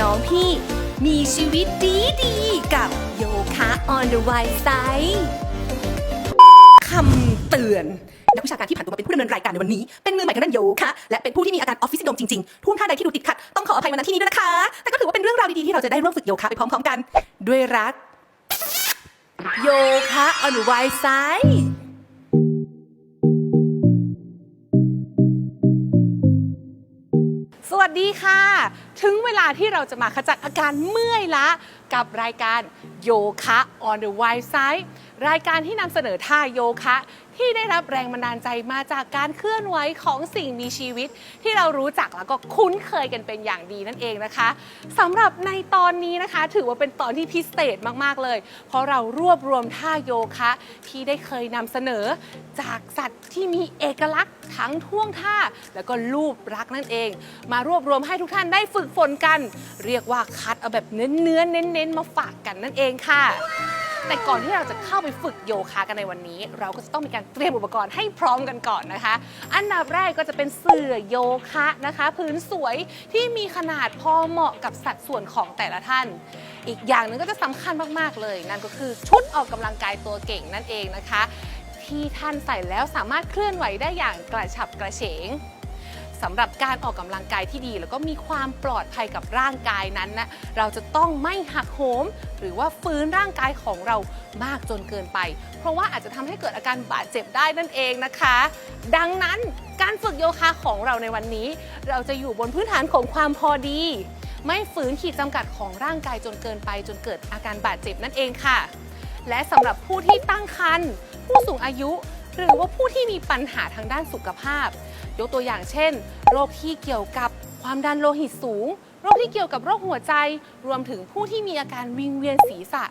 น้องพี่ มีชีวิตดีดีๆกับโยคะ on the wild side คำเตือน นักวิชาการที่ผ่านตัวมาเป็นผู้ดำเนินรายการในวันนี้ เป็นมือใหม่ทางด้านโยคะและเป็นผู้ที่มีอาการออฟฟิศซินโดมจริงๆ ท่วงท่าใดที่ดูติดขัด ต้องขออภัยมาณที่นี้ด้วยนะคะ แต่ก็ถือว่าเป็นเรื่องราวดีๆที่เราจะได้ร่วมฝึกโยคะไปพร้อมๆกัน ด้วยรัก โยคะ on the wild side สวัสดีค่ะ ถึงเวลาที่เราจะมาขจัดอาการเมื่อยล้ากับรายการโยคะ on the wild side รายการที่นำเสนอท่าโยคะ ที่ได้รับแรงบันดาลใจมาจากการเคลื่อนไหวของสิ่งมีชีวิต ที่เรารู้จักแล้วก็คุ้นเคยกันเป็นอย่างดีนั่นเองนะคะสำหรับในตอนนี้นะคะ ถือว่าเป็นตอนที่พิเศษมากๆเลย เพราะเรารวบรวมท่าโยคะที่ได้เคยนำเสนอ จากสัตว์ที่มีเอกลักษณ์ทั้งท่วงท่า แล้วก็รูปรักษณ์นั่นเอง มารวบรวมให้ทุกท่านได้ฝึกฝนกัน เรียกว่าคัดเอาแบบเนื้อเนื้อๆเน้นๆมาฝากกันนั่นเองค่ะ แต่ก่อนที่เราจะเข้าไปฝึกโยคะกันในวันนี้ เราก็จะต้องมีการเตรียมอุปกรณ์ให้พร้อมกันก่อนนะคะ อันดับแรกก็จะเป็นเสื่อโยคะนะคะพื้นสวยที่มีขนาดพอเหมาะกับสัดส่วนของแต่ละท่าน อีกอย่างหนึ่งก็จะสำคัญมากๆเลย นั่นก็คือชุดออกกำลังกายตัวเก่งนั่นเองนะคะ ที่ท่านใส่แล้วสามารถเคลื่อนไหวได้อย่างกระฉับกระเฉง สำหรับการออกกำลังกายที่ดี แล้วก็มีความปลอดภัยกับร่างกายนั้นนะเราจะต้องไม่หักโหม หรือว่าฟื้นร่างกายของเรามากจนเกินไป เพราะว่าอาจจะทำให้เกิดอาการบาดเจ็บได้นั่นเองนะคะ ดังนั้นการฝึกโยคะของเราในวันนี้ เราจะอยู่บนพื้นฐานของความพอดี ไม่ฝืนขีดจำกัดของร่างกายจนเกินไป จนเกิดอาการบาดเจ็บนั่นเองค่ะ และสำหรับผู้ที่ตั้งครรภ์ผู้สูงอายุ หรือว่าผู้ที่มีปัญหาทางด้านสุขภาพ ยกตัวอย่างเช่น โรคที่เกี่ยวกับความดันโลหิตสูง โรคที่เกี่ยวกับโรคหัวใจ รวมถึงผู้ที่มีอาการวิงเวียนศีรษะ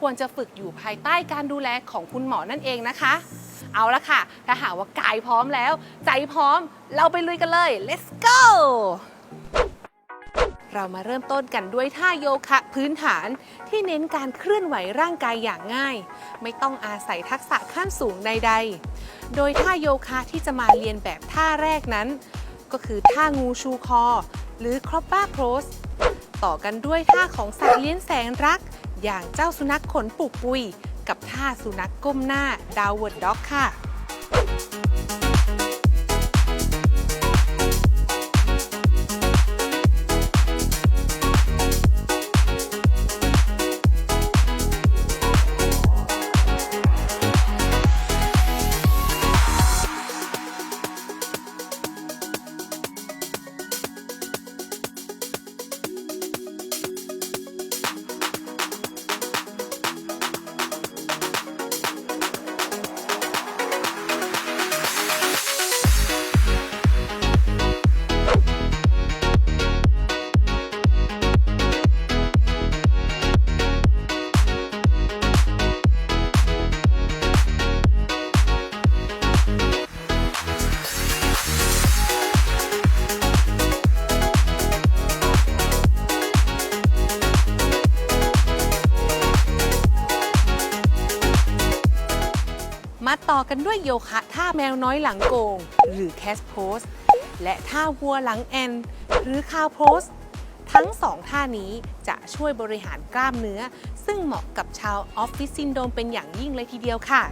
ควรจะฝึกอยู่ภายใต้การดูแลของคุณหมอนั่นเองนะคะ เอาละค่ะ ถ้าหากว่ากายพร้อมแล้ว ใจพร้อม เราไปลุยกันเลย let's go เรามาเริ่มต้นกันด้วยท่าโยคะพื้นฐานที่เน้นการเคลื่อนไหวร่างกายอย่างง่าย ไม่ต้องอาศัยทักษะขั้นสูงใดๆ โดยท่าโยคะที่จะมาเรียนแบบท่าแรกนั้น ก็คือท่างูชูคอ หรือครอปบ้าโครสต่อกันด้วยท่าของสัตว์เลี้ยงแสนรัก อย่างเจ้าสุนัขขนปุกปุย กับท่าสุนัขก้มหน้าดาวเวิร์ดด็อกค่ะ กันด้วยโยคะท่าแมวน้อยหลังโกง หรือแคสโพสและท่าวัวหลังแอน หรือคาวโพสทั้งสองท่านี้จะช่วยบริหารกล้ามเนื้อ ซึ่งเหมาะกับชาวออฟฟิศซินโดมเป็นอย่างยิ่งเลยทีเดียวค่ะ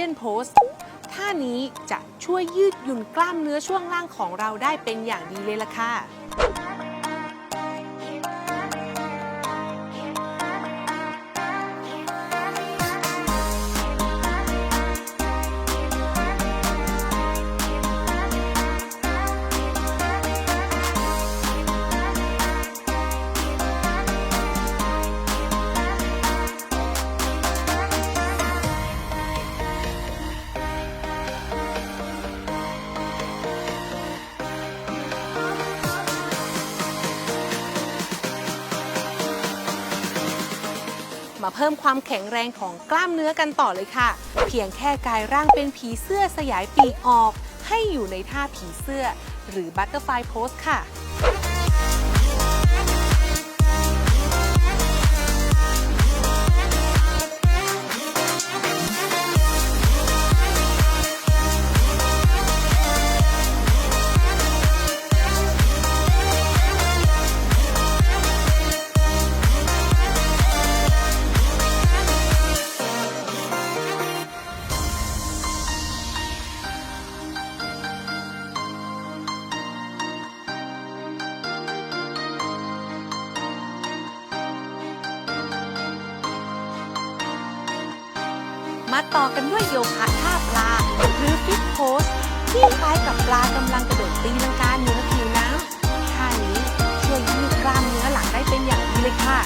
Pigeon Pose ท่านี้จะช่วยยืดหยุ่นกล้ามเนื้อช่วงล่างของเราได้เป็นอย่างดีเลยล่ะค่ะ มาเพิ่มความแข็งแรงของกล้ามเนื้อกันต่อเลยค่ะ เพียงแค่กายร่างเป็นผีเสื้อสยายปีกออก ให้อยู่ในท่าผีเสื้อ หรือบัตเตอร์ไฟโพสค่ะ มาต่อกันด้วยโยคะท่าปลา หรือฟิตโพสที่คล้ายกับปลากำลังกระโดดตีลังกาเหนือผิวน้ำท่านี้ช่วยยืดกล้ามเนื้อหลังได้เป็นอย่างดีเลยค่ะ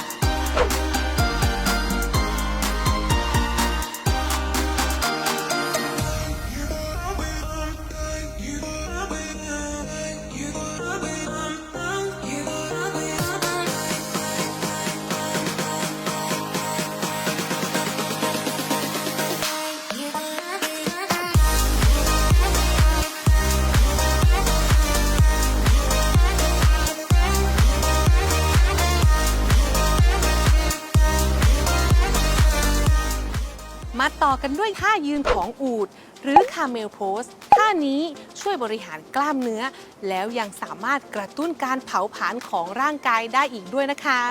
มาต่อกันด้วยท่ายืนของอูด หรือคาเมลโพสท่านี้ช่วยบริหารกล้ามเนื้อ แล้วยังสามารถกระตุ้นการเผาผลาญของร่างกายได้อีกด้วยนะคะ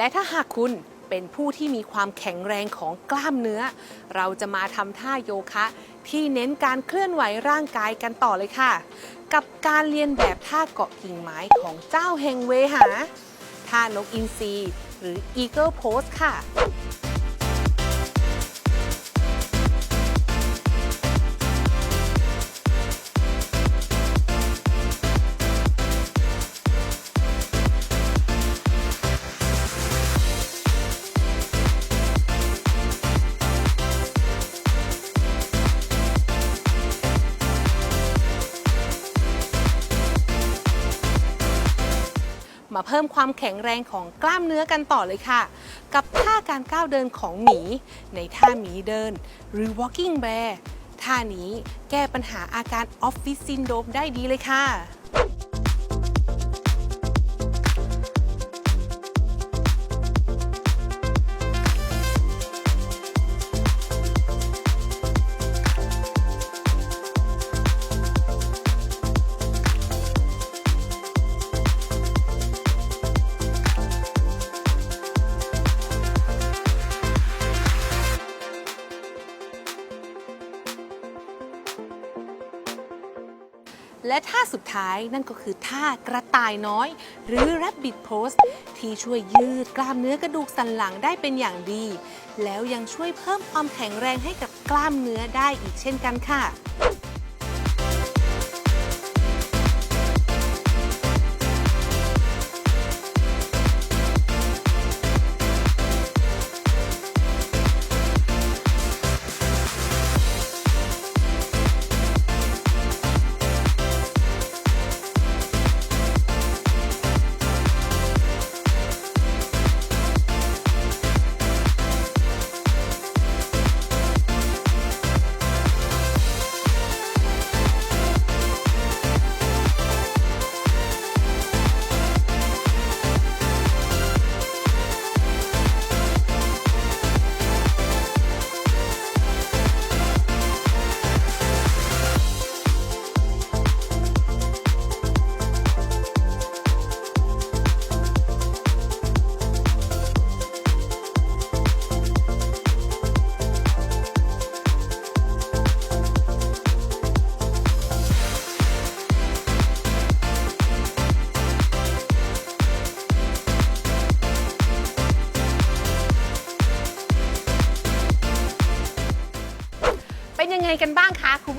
และถ้าหากคุณเป็นผู้ที่มีความแข็งแรงของกล้ามเนื้อ เราจะมาทำท่าโยคะ ที่เน้นการเคลื่อนไหวร่างกายกันต่อเลยค่ะ กับการเรียนแบบท่าเกาะกิ่งไม้ของเจ้าแห่งเวหา ท่านกอินทรีหรือ Eagle Pose ค่ะ พิ่มความแข็งแรงของกล้ามเนื้อกันต่อเลยค่ะ กับท่าการก้าวเดินของหมี ในท่าหมีเดิน หรือ walking bear ท่านี้แก้ปัญหาอาการออฟฟิศซินโดรมได้ดีเลยค่ะ และท่าสุดท้ายนั่นก็คือท่ากระต่ายน้อย หรือ rabbit pose ที่ช่วยยืดกล้ามเนื้อกระดูกสันหลังได้เป็นอย่างดี แล้วยังช่วยเพิ่มความแข็งแรงให้กับกล้ามเนื้อได้อีกเช่นกันค่ะ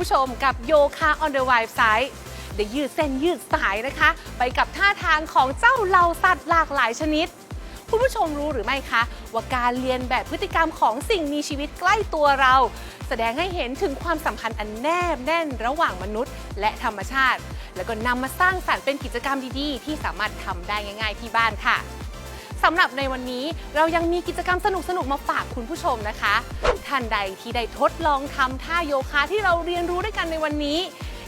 ผู้ชมกับโยคะ on the wild side ได้ยืดเส้นยืดสายนะคะ ไปกับท่าทางของเจ้าเหล่าสัตว์หลากหลายชนิด คุณผู้ชมรู้หรือไม่คะ ว่าการเรียนแบบพฤติกรรมของสิ่งมีชีวิตใกล้ตัวเรา แสดงให้เห็นถึงความสัมพันธ์อันแนบแน่นระหว่างมนุษย์ และธรรมชาติ แล้วก็นำมาสร้างสรรค์เป็นกิจกรรมดีๆ ที่สามารถทำได้ง่าย ๆ ที่บ้านค่ะ สำหรับในวันนี้เรายังมีกิจกรรมสนุกๆมาฝากคุณผู้ชมนะคะ ท่านใดที่ได้ทดลองทำท่าโยคะที่เราเรียนรู้ด้วยกันในวันนี้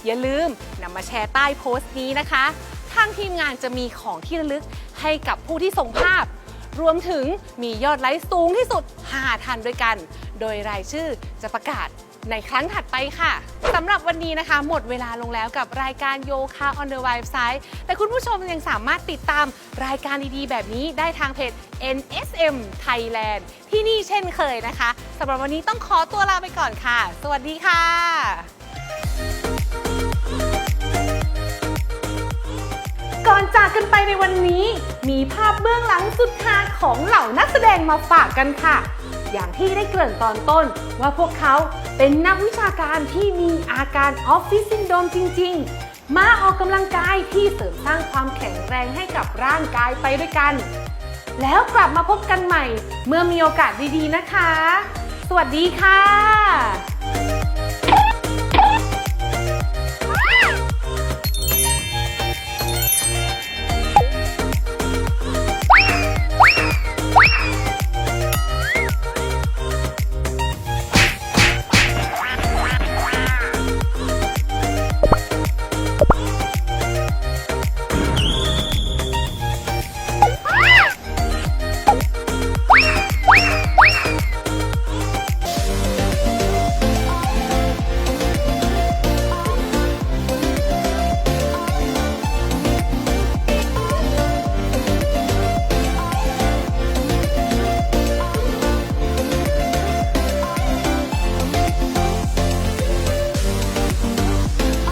อย่าลืมนำมาแชร์ใต้โพสต์นี้นะคะทางทีมงานจะมีของที่ระลึกให้กับผู้ที่ส่งภาพ รวมถึงมียอดไลค์สูงที่สุด 5ทันด้วยกัน โดยรายชื่อจะประกาศ ในครั้งถัดไปค่ะสำหรับวันนี้นะคะ หมดเวลาลงแล้วกับรายการโยคะ on the website แต่คุณผู้ชมยังสามารถติดตามรายการดีๆ แบบนี้ได้ทางเพจ NSM Thailand ที่นี่เช่นเคยนะคะสำหรับวันนี้ต้องขอตัวลาไปก่อนค่ะ สวัสดีค่ะก่อนจากกันไปในวันนี้ มีภาพเบื้องหลังสุดฮาของเหล่านักแสดงมาฝากกันค่ะ อย่างที่ได้เกริ่นตอนต้น ว่าพวกเขาเป็นนักวิชาการที่มีอาการออฟฟิศซินโดรมจริง ๆ มาออกกำลังกายที่เสริมสร้างความแข็งแรงให้กับร่างกายไปด้วยกัน แล้วกลับมาพบกันใหม่ เมื่อมีโอกาสดีๆนะคะ สวัสดีค่ะ